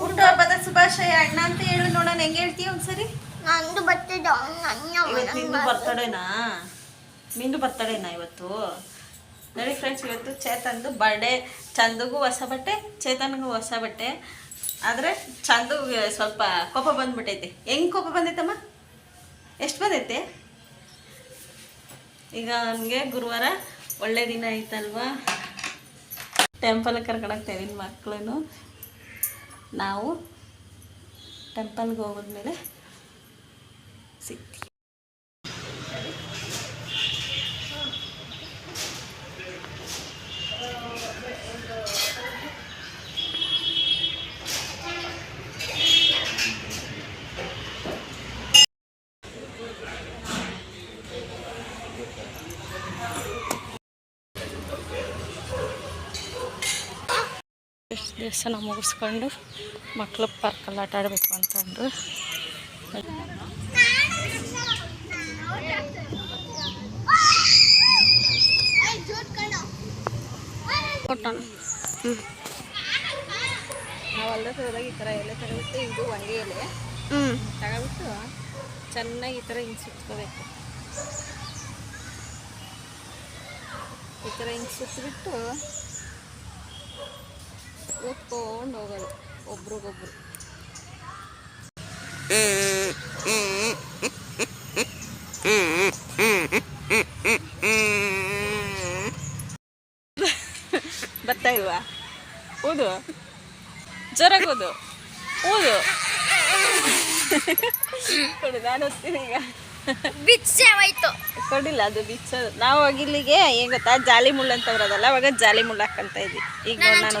ಹುಟ್ಟುಹಬ್ಬದ ಶುಭಾಶಯ ಅಣ್ಣ ಅಂತ ಹೇಳು ನೋಡೋಣ. ಹೆಂಗೆ ಹೇಳ್ತೀಯ ಒಂದ್ಸರಿ? ನಂದು ನಿಂದು ಬರ್ತಡೇನಾ ನಿಂದು ಬರ್ತಡೇನಾ ಇವತ್ತು? ನೋಡಿ ಫ್ರೆಂಡ್ಸ್ ಇವತ್ತು ಚೇತನ್ದು ಬರ್ಡೇ ಚಂದಗೂ ಹೊಸ ಬಟ್ಟೆ ಚೇತನ್ಗೂ ಹೊಸ ಬಟ್ಟೆ. ಆದ್ರೆ ಚಂದು ಸ್ವಲ್ಪ ಕೋಪ ಬಂದ್ಬಿಟ್ಟೈತೆ ಹೆಂಗ್ ಕೋಪ ಬಂದೈತಮ್ಮ? ಎಷ್ಟು ಬಂದೈತೆ? ಈಗ ನನಗೆ ಗುರುವಾರ ಒಳ್ಳೆ ದಿನ ಐತಲ್ವಾ? ಟೆಂಪಲ್ಗೆ ಕರ್ಕೊಂಡೋಗ್ತೇವೆ ಮಕ್ಕಳನ್ನು ನಾವು ಟೆಂಪಲ್ಗೆ ಹೋಗಿದ್ಮೇಲೆ ಸಿಗ್ತೀವಿ. ದೇವಸ್ಥಾನ ಮುಗಿಸ್ಕೊಂಡು ಮಕ್ಕಳು ಪಾರ್ಕಲ್ಲಿ ಆಟ ಆಡಬೇಕು ಅಂತಂದು. ಕೊಟ್ಟಣ. ನಾವು ಅಲ್ಲೇ ಹೋದಾಗ ಈ ಥರ ಎಲೆ ತಗೊಬಿಟ್ಟು ಇದು ಒಂದೇ ಎಲೆ. ಹ್ಮ್. ತಗೊಬಿಟ್ಟು ಚೆನ್ನಾಗಿ ಈ ಥರ ಹಿಂಗೆ ಸುತ್ಕೋಬೇಕು. ಈ ಥರ ಹಿಂಗೆ ಸುತ್ತಬಿಟ್ಟು ಓದ್ಕೊಂಡು ಹೋಗೋದು ಒಬ್ರಿಗೊಬ್ರು. ಬರ್ತಾ ಇಲ್ವಾ? ಓದು. ಜರಗೋದು ಓದು. ಕೊಡು ನಾನು ಓದ್ತೀನಿ ಈಗ. ಬಿಚ್ಚವಾಯ್ತು. ಕೊಡಿಲ್ಲ ಅದು ಬಿಚ್ಚ ನಾವು ಇಲ್ಲಿಗೆ ಏನ್ ಗೊತ್ತಾ ಜಾಲಿ ಮುಳ್ಳು ಅಂತ ಬರೋದಲ್ಲ ಅವಾಗ ಜಾಲಿ ಮುಳ್ಳು ಹಾಕಂತ ಇದ್ವಿ. ಈಗ ನಾನು ನಾನು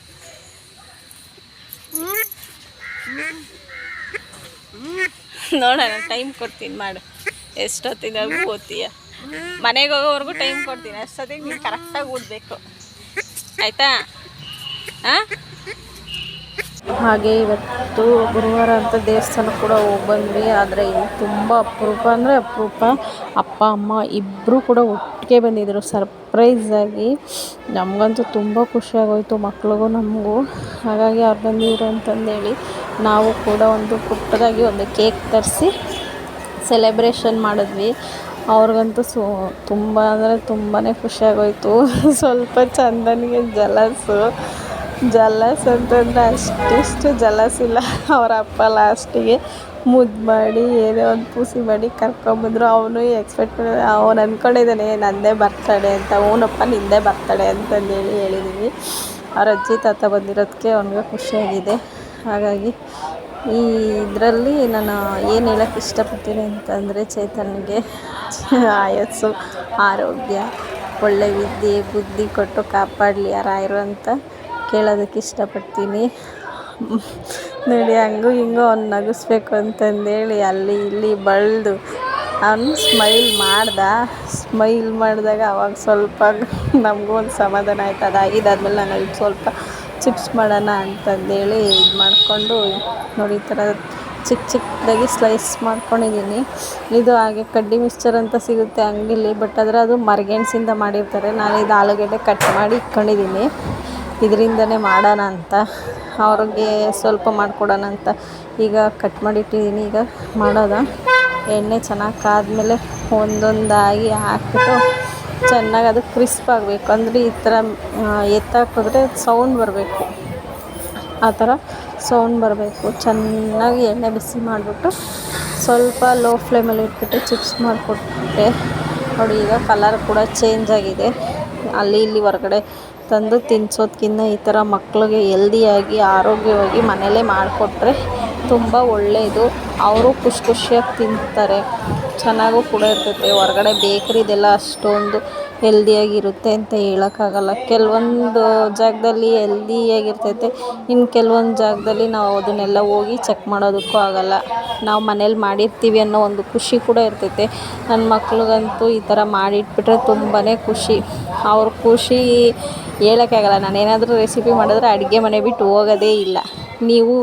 ನೋಡೋಣ ಟೈಮ್ ಕೊಡ್ತೀನಿ ಮಾಡು. ಎಷ್ಟೊತ್ತಿದಾಗ ಓದ್ತೀಯ? ಮನೆಗೆ ಹೋಗೋವರೆಗೂ ಟೈಮ್ ಕೊಡ್ತೀನಿ. ಅಷ್ಟೊತ್ತಿಗೆ ನೀನು ಕರೆಕ್ಟಾಗಿ ಓದಬೇಕು. ಆಯಿತಾ? ಹಾಗೆ ಇವತ್ತು ಗುರುವಾರ ಅಂತ ದೇವಸ್ಥಾನ ಕೂಡ ಹೋಗಿ ಬಂದ್ವಿ. ಆದರೆ ಇಲ್ಲಿ ತುಂಬ ಅಪರೂಪ ಅಂದರೆ ಅಪರೂಪ. ಅಪ್ಪ, ಅಮ್ಮ ಇಬ್ಬರೂ ಕೂಡ ಒಟ್ಟಿಗೆ ಬಂದಿದ್ದರು ಸರ್ಪ್ರೈಸಾಗಿ ನಮಗಂತೂ ತುಂಬ ಖುಷಿಯಾಗೋಯ್ತು ಮಕ್ಳಿಗೂ ನಮಗೂ. ಹಾಗಾಗಿ ಅವ್ರು ಬಂದಿದ್ರು ಅಂತಂದೇಳಿ ನಾವು ಕೂಡ ಒಂದು ಪುಟ್ಟದಾಗಿ ಒಂದು ಕೇಕ್ ತರಿಸಿ ಸೆಲೆಬ್ರೇಷನ್ ಮಾಡಿದ್ವಿ. ಅವ್ರಿಗಂತೂ ಸು ತುಂಬ ಅಂದರೆ ತುಂಬಾ ಖುಷಿಯಾಗೋಯಿತು. ಸ್ವಲ್ಪ ಚಂದನಿಗೆ ಜಲಸು. ಜಲಸ್ ಅಂತಂದರೆ ಅಷ್ಟಿಷ್ಟು ಜಲಸ್ ಇಲ್ಲ ಅವರ ಅಪ್ಪ ಲಾಸ್ಟಿಗೆ ಮುದ್ದು ಮಾಡಿ, ಏನೋ ಒಂದು ಪೂಸಿ ಮಾಡಿ ಕರ್ಕೊಂಬಂದ್ರು ಅವನು ಎಕ್ಸ್ಪೆಕ್ಟ್ ಅವನು ಅಂದ್ಕೊಂಡಿದ್ದಾನೆ ನಂದೇ ಬರ್ತಾಳೆ ಅಂತ. ಅವನಪ್ಪ ನಿಂದೇ ಬರ್ತಾಳೆ ಅಂತಂದೇಳಿ ಹೇಳಿದ್ದೀನಿ ಅವ್ರ ಅಜ್ಜಿ ತಾತ ಬಂದಿರೋದಕ್ಕೆ ಅವನಿಗೆ ಖುಷಿಯಾಗಿದೆ ಹಾಗಾಗಿ ಈ ಇದರಲ್ಲಿ ನಾನು ಏನು ಹೇಳೋಕ್ಕೆ ಇಷ್ಟಪಡ್ತೀನಿ ಅಂತಂದರೆ ಚೈತನ್ಯಗೆ ಆಯಸ್ಸು, ಆರೋಗ್ಯ, ಒಳ್ಳೆ ವಿದ್ಯೆ, ಬುದ್ಧಿ ಕೊಟ್ಟು ಕಾಪಾಡಲಿ ಯಾರು ರಾಯರು ಅಂತ ಕೇಳೋದಕ್ಕೆ ಇಷ್ಟಪಡ್ತೀನಿ. ನೋಡಿ, ಹಂಗೂ ಹಿಂಗೂ ಅವ್ನು ನಗಿಸ್ಬೇಕು ಅಂತಂದೇಳಿ ಅಲ್ಲಿ ಇಲ್ಲಿ ಬಳ್ದು. ಅವ್ನು ಸ್ಮೈಲ್ ಮಾಡ್ದ. ಸ್ಮೈಲ್ ಮಾಡಿದಾಗ ಅವಾಗ ಸ್ವಲ್ಪ ನಮಗೂ ಒಂದು ಸಮಾಧಾನ ಆಯ್ತು. ಅದಾಗಿದ್ದಾದ್ಮೇಲೆ ನಾನು ಅಲ್ಲಿ ಸ್ವಲ್ಪ ಚಿಪ್ಸ್ ಮಾಡೋಣ ಅಂತಂದೇಳಿ ಇದು ಮಾಡಿಕೊಂಡು, ನೋಡಿ ಈ ಥರ ಚಿಕ್ಕ ಚಿಕ್ಕದಾಗಿ ಸ್ಲೈಸ್ ಮಾಡ್ಕೊಂಡಿದ್ದೀನಿ ಇದು ಹಾಗೆ ಕಡ್ಡಿ ಮಿಕ್ಸ್ಚರ್ ಅಂತ ಸಿಗುತ್ತೆ ಅಂಗಡಿಲಿ ಬಟ್ ಆದರೆ ಅದು ಮರ್ಗೆಣ್ಸಿಂದ ಮಾಡಿರ್ತಾರೆ. ನಾನು ಇದು ಆಲೂಗಡ್ಡೆ ಕಟ್ ಮಾಡಿ ಇಟ್ಕೊಂಡಿದ್ದೀನಿ ಇದರಿಂದನೇ ಮಾಡೋಣ ಅಂತ, ಅವ್ರಿಗೆ ಸ್ವಲ್ಪ ಮಾಡಿಕೊಡೋಣ ಅಂತ ಈಗ ಕಟ್ ಮಾಡಿಟ್ಟಿದ್ದೀನಿ. ಈಗ ಮಾಡೋದ. ಎಣ್ಣೆ ಚೆನ್ನಾಗಿ ಕಾದ್ಮೇಲೆ ಒಂದೊಂದಾಗಿ ಹಾಕ್ಬಿಟ್ಟು ಚೆನ್ನಾಗಿ ಅದು ಕ್ರಿಸ್ಪ್ ಆಗಬೇಕು. ಅಂದರೆ ಈ ಥರ ಎತ್ತಾಕಿದ್ರೆ ಸೌಂಡ್ ಬರಬೇಕು. ಆ ಥರ ಸೌಂಡ್ ಬರಬೇಕು. ಚೆನ್ನಾಗಿ ಎಣ್ಣೆ ಬಿಸಿ ಮಾಡಿಬಿಟ್ಟು ಸ್ವಲ್ಪ ಲೋ ಫ್ಲೇಮಲ್ಲಿ ಇಟ್ಬಿಟ್ಟು ಚಿಪ್ಸ್ ಮಾಡಿಕೊಟ್ಟೆ ನೋಡಿ ಈಗ ಕಲರ್ ಕೂಡ ಚೇಂಜ್ ಆಗಿದೆ. ಅಲ್ಲಿ ಇಲ್ಲಿ ಹೊರಗಡೆ ತಂದು ತಿನ್ನಿಸೋದ್ಕಿಂತ ಈ ಥರ ಮಕ್ಳಿಗೆ ಎಲ್ದಿಯಾಗಿ ಆರೋಗ್ಯವಾಗಿ ಮನೆಯಲ್ಲೇ ಮಾಡಿಕೊಟ್ರೆ ತುಂಬ ಒಳ್ಳೆಯದು ಅವರು ಖುಷಿ ಖುಷಿಯಾಗಿ ತಿಂತಾರೆ. ಚೆನ್ನಾಗೂ ಕೂಡ ಇರ್ತೈತೆ. ಹೊರಗಡೆ ಬೇಕ್ರಿದೆಲ್ಲ ಅಷ್ಟೊಂದು ಹೆಲ್ದಿಯಾಗಿರುತ್ತೆ ಅಂತ ಹೇಳೋಕ್ಕಾಗಲ್ಲ. ಕೆಲವೊಂದು ಜಾಗದಲ್ಲಿ ಹೆಲ್ದಿಯಾಗಿರ್ತೈತೆ. ಇನ್ನು ಕೆಲವೊಂದು ಜಾಗದಲ್ಲಿ ನಾವು ಅದನ್ನೆಲ್ಲ ಹೋಗಿ ಚೆಕ್ ಮಾಡೋದಕ್ಕೂ ಆಗಲ್ಲ. ನಾವು ಮನೇಲಿ ಮಾಡಿರ್ತೀವಿ ಅನ್ನೋ ಒಂದು ಖುಷಿ ಕೂಡ ಇರ್ತೈತೆ. ನನ್ನ ಮಕ್ಳಿಗಂತೂ ಈ ಥರ ಮಾಡಿಟ್ಬಿಟ್ರೆ ತುಂಬಾ ಖುಷಿ. ಅವ್ರ ಖುಷಿ ಹೇಳೋಕ್ಕಾಗಲ್ಲ. ನಾನೇನಾದರೂ ರೆಸಿಪಿ ಮಾಡಿದ್ರೆ ಅಡುಗೆ ಮನೆ ಬಿಟ್ಟು ಹೋಗೋದೇ ಇಲ್ಲ. ನೀವು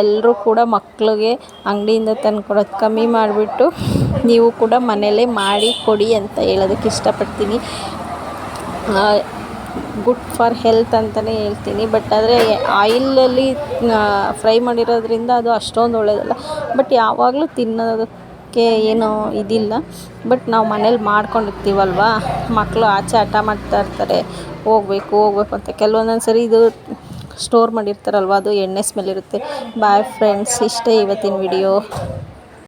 ಎಲ್ಲರೂ ಕೂಡ ಮಕ್ಕಳಿಗೆ ಅಂಗಡಿಯಿಂದ ತಂದ್ಕೊಡೋದು ಕಮ್ಮಿ ಮಾಡಿಬಿಟ್ಟು ನೀವು ಕೂಡ ಮನೇಲೇ ಮಾಡಿ ಕೊಡಿ ಅಂತ ಹೇಳೋದಕ್ಕೆ ಇಷ್ಟಪಡ್ತೀನಿ. ಗುಡ್ ಫಾರ್ ಹೆಲ್ತ್ ಅಂತಲೇ ಹೇಳ್ತೀನಿ. ಬಟ್ ಆದರೆ ಆಯಿಲಲ್ಲಿ ಫ್ರೈ ಮಾಡಿರೋದ್ರಿಂದ ಅದು ಅಷ್ಟೊಂದು ಒಳ್ಳೆಯದಲ್ಲ ಬಟ್ ಯಾವಾಗಲೂ ತಿನ್ನೋದಕ್ಕೆ ಏನೋ ಇದಿಲ್ಲ. ಬಟ್ ನಾವು ಮನೇಲಿ ಮಾಡ್ಕೊಂಡಿರ್ತೀವಲ್ವಾ? ಮಕ್ಕಳು ಆಚೆ ಆಟ ಮಾಡ್ತಾ ಇರ್ತಾರೆ. ಹೋಗ್ಬೇಕು ಹೋಗ್ಬೇಕು ಅಂತ. ಕೆಲವೊಂದೊಂದು ಸರಿ ಇದು ಸ್ಟೋರ್ ಮಾಡಿರ್ತಾರಲ್ವ ಅದು ಎಣ್ಣೆ ಸ್ಮೆಲ್ ಇರುತ್ತೆ. ಬಾಯ್ ಫ್ರೆಂಡ್ಸ್ ಇಷ್ಟೇ ಇವತ್ತಿನ ವಿಡಿಯೋ